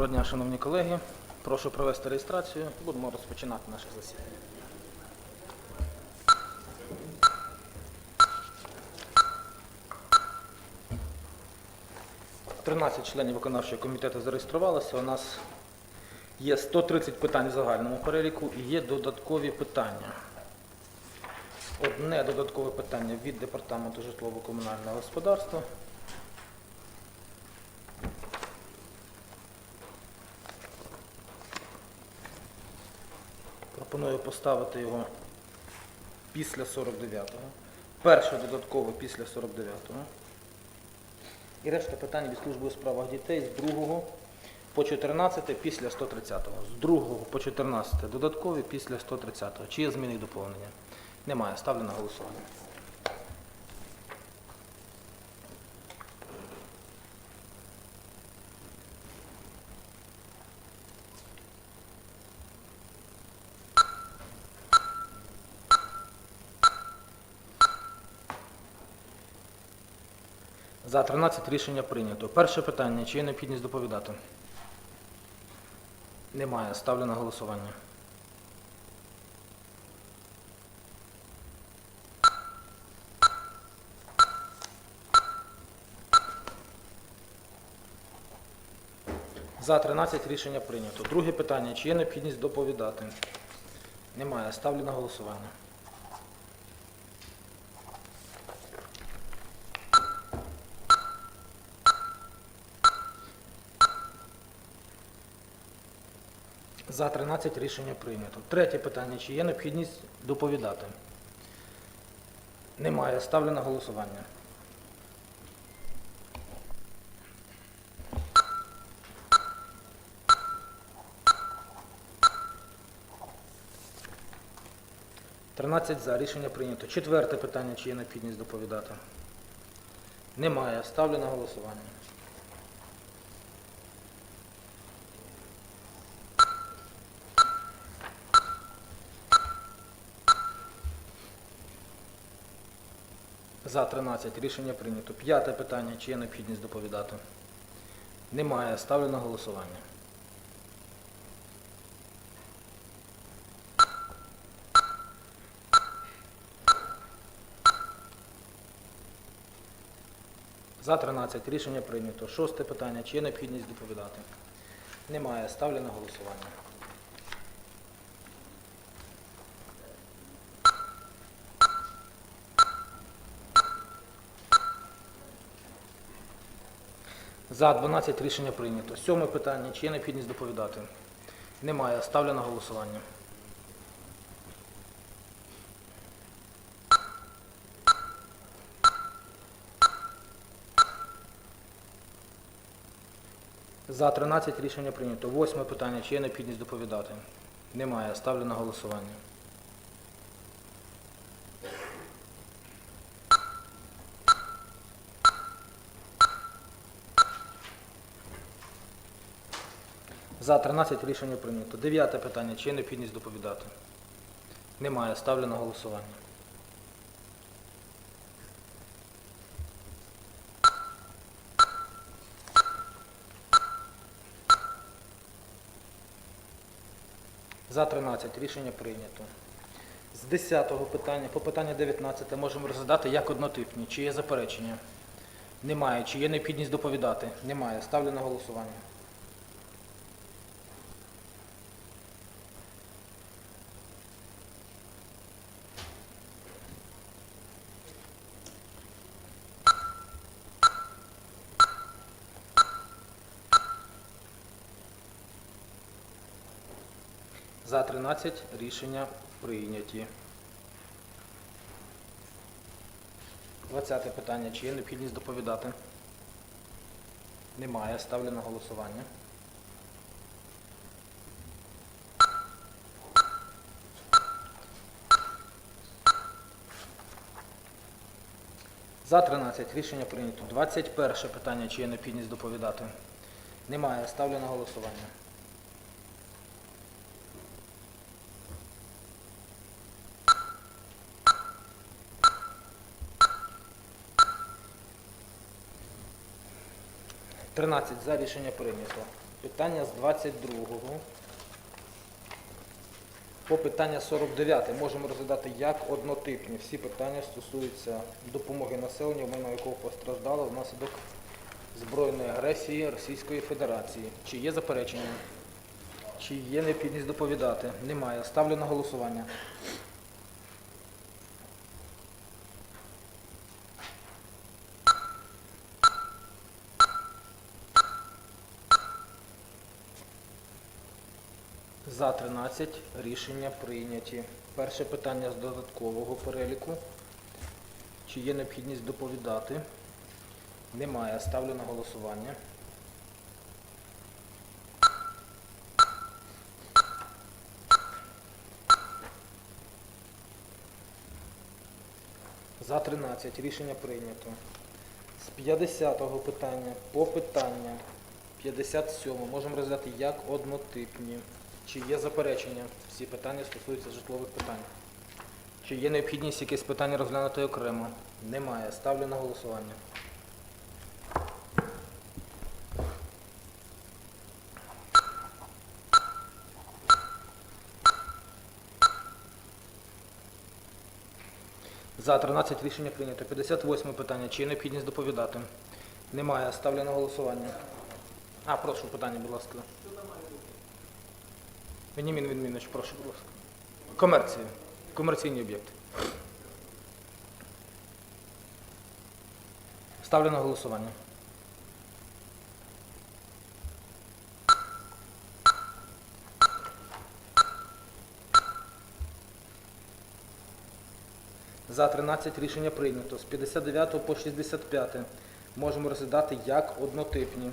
Доброго дня, шановні колеги. Прошу провести реєстрацію. Будемо розпочинати наше засідання. Тринадцять членів виконавчого комітету зареєструвалося. У нас є 130 питань в загальному переліку і є додаткові питання. Одне додаткове питання від Департаменту житлово-комунального господарства. Пропоную поставити його після 49-го. Перше додатково після 49-го. І решта питань від служби у справах дітей з 2 по 14 після 130-го. З 2 по 14 додаткові після 130-го. Чи є зміни і доповнення? Немає. Ставлю на голосування. За 13 рішення прийнято. Перше питання. Чи є необхідність доповідати? Немає. Ставлю на голосування. За 13 рішення прийнято. Друге питання. Чи є необхідність доповідати? Немає. Ставлю на голосування. За 13 рішення прийнято. Третє питання. Чи є необхідність доповідати? Немає. Ставлю на голосування. Тринадцять за. Рішення прийнято. Четверте питання. Чи є необхідність доповідати? Немає. Ставлю на голосування. За 13 рішення прийнято. П'яте питання. Чи є необхідність доповідати? Немає. Ставлю на голосування. За 13 рішення прийнято. Шосте питання. Чи є необхідність доповідати? Немає. Ставлю на голосування. За 12 рішення прийнято. Сьоме питання. Чи є необхідність доповідати? Немає. Ставлю на голосування. За 13 рішення прийнято. Восьме питання. Чи є необхідність доповідати? Немає. Ставлю на голосування. За 13 рішення прийнято. Дев'яте питання. Чи є необхідність доповідати? Немає. Ставлю на голосування. За 13 рішення прийнято. З 10-го питання по питання 19 можемо розглядати як однотипні. Чи є заперечення? Немає. Чи є необхідність доповідати? Немає. Ставлю на голосування. За 13 рішення прийняті. 20 питання. Чи є необхідність доповідати? Немає. Ставлю на голосування. За 13 рішення прийнято. 21 питання. Чи є необхідність доповідати? Немає. Ставлю на голосування. Тринадцять за рішення прийнято. Питання з 22-го. По питання 49 можемо розглядати як однотипні. Всі питання стосуються допомоги населенню, майно якого постраждало внаслідок збройної агресії Російської Федерації. Чи є заперечення? Чи є необхідність доповідати? Немає. Ставлю на голосування. За 13 рішення прийняті. Перше питання з додаткового переліку. Чи є необхідність доповідати? Немає. Ставлю на голосування. За 13 рішення прийнято. З 50-го питання по питання 57 можемо розглядати як однотипні. Чи є заперечення? Всі питання стосуються житлових питань. Чи є необхідність якесь питання розглянути окремо? Немає. Ставлю на голосування. За 13 рішення прийнято. 58 питання. Чи є необхідність доповідати? Немає. Ставлю на голосування. А, прошу питання, будь ласка. Венімін Відмінович, прошу, будь ласка. Комерція. Комерційні об'єкти. Ставлю на голосування. За 13 рішення прийнято. З 59 по 65 можемо розглядати як однотипні.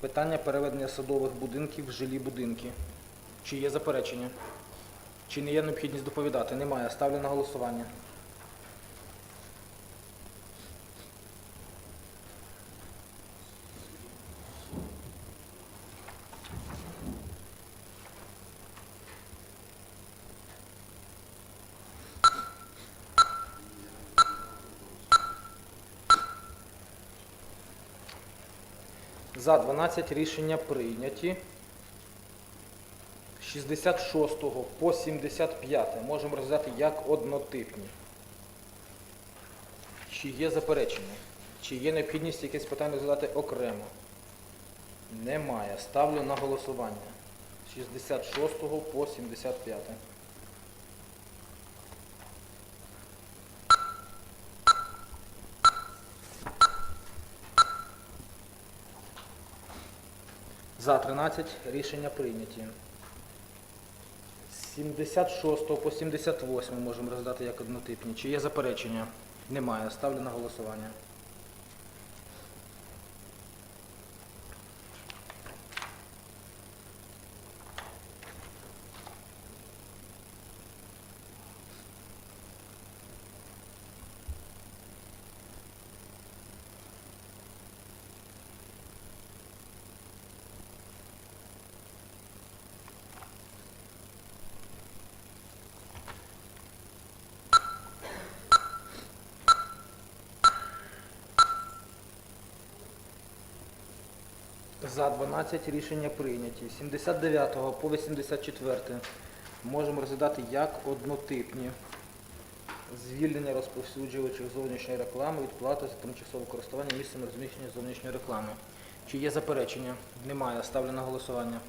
Питання переведення садових будинків в жилі будинки. Чи є заперечення? Чи не є необхідність доповідати? Немає. Ставлю на голосування. За 12 рішення прийняті. З 66 по 75 можемо розглядати як однотипні. Чи є заперечення? Чи є необхідність якесь питання розглядати окремо? Немає. Ставлю на голосування. 66 по 75. За 13 рішення прийняті. З 76 по 78 можемо роздати як однотипні. Чи є заперечення? Немає. Ставлю на голосування. За 12 рішення прийняті. 79 по 84 можемо розглядати як однотипні. Звільнення розповсюджувачів зовнішньої реклами від плати за тимчасове користування місцем розміщення зовнішньої реклами. Чи є заперечення? Немає. Ставлю на голосування.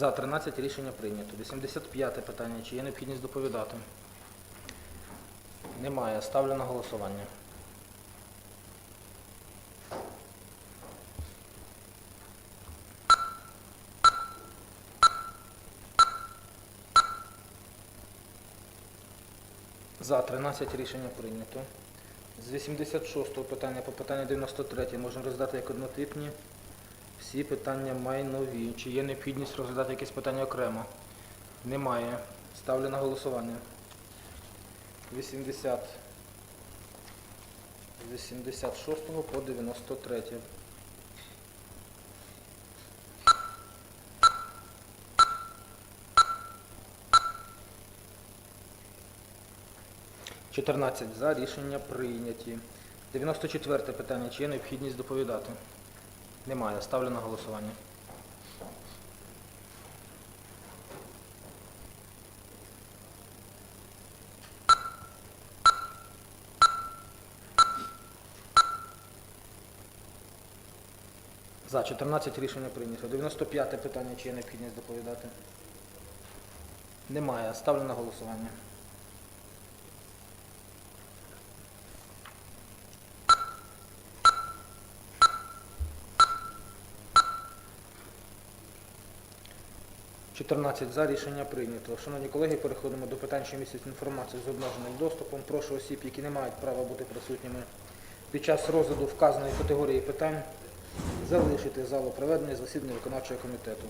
За 13 рішення прийнято. 85 питання. Чи є необхідність доповідати? Немає. Ставлю на голосування. За 13 рішення прийнято. З 86 питання по питанню 93 можемо роздати як однотипні. Всі питання майнові. Чи є необхідність розглядати якесь питання окремо? Немає. Ставлю на голосування. 80. 86 по 93. Чотирнадцять за рішення прийняті. 94 питання. Чи є необхідність доповідати? Немає. Ставлю на голосування. За 14 рішення прийнято. 95 питання. Чи є необхідність доповідати? Немає. Ставлю на голосування. «14 за рішення прийнято. Шановні колеги, переходимо до питань, що містять інформацію з обмеженим доступом. Прошу осіб, які не мають права бути присутніми під час розгляду вказаної категорії питань, залишити залу проведення засідання виконавчого комітету.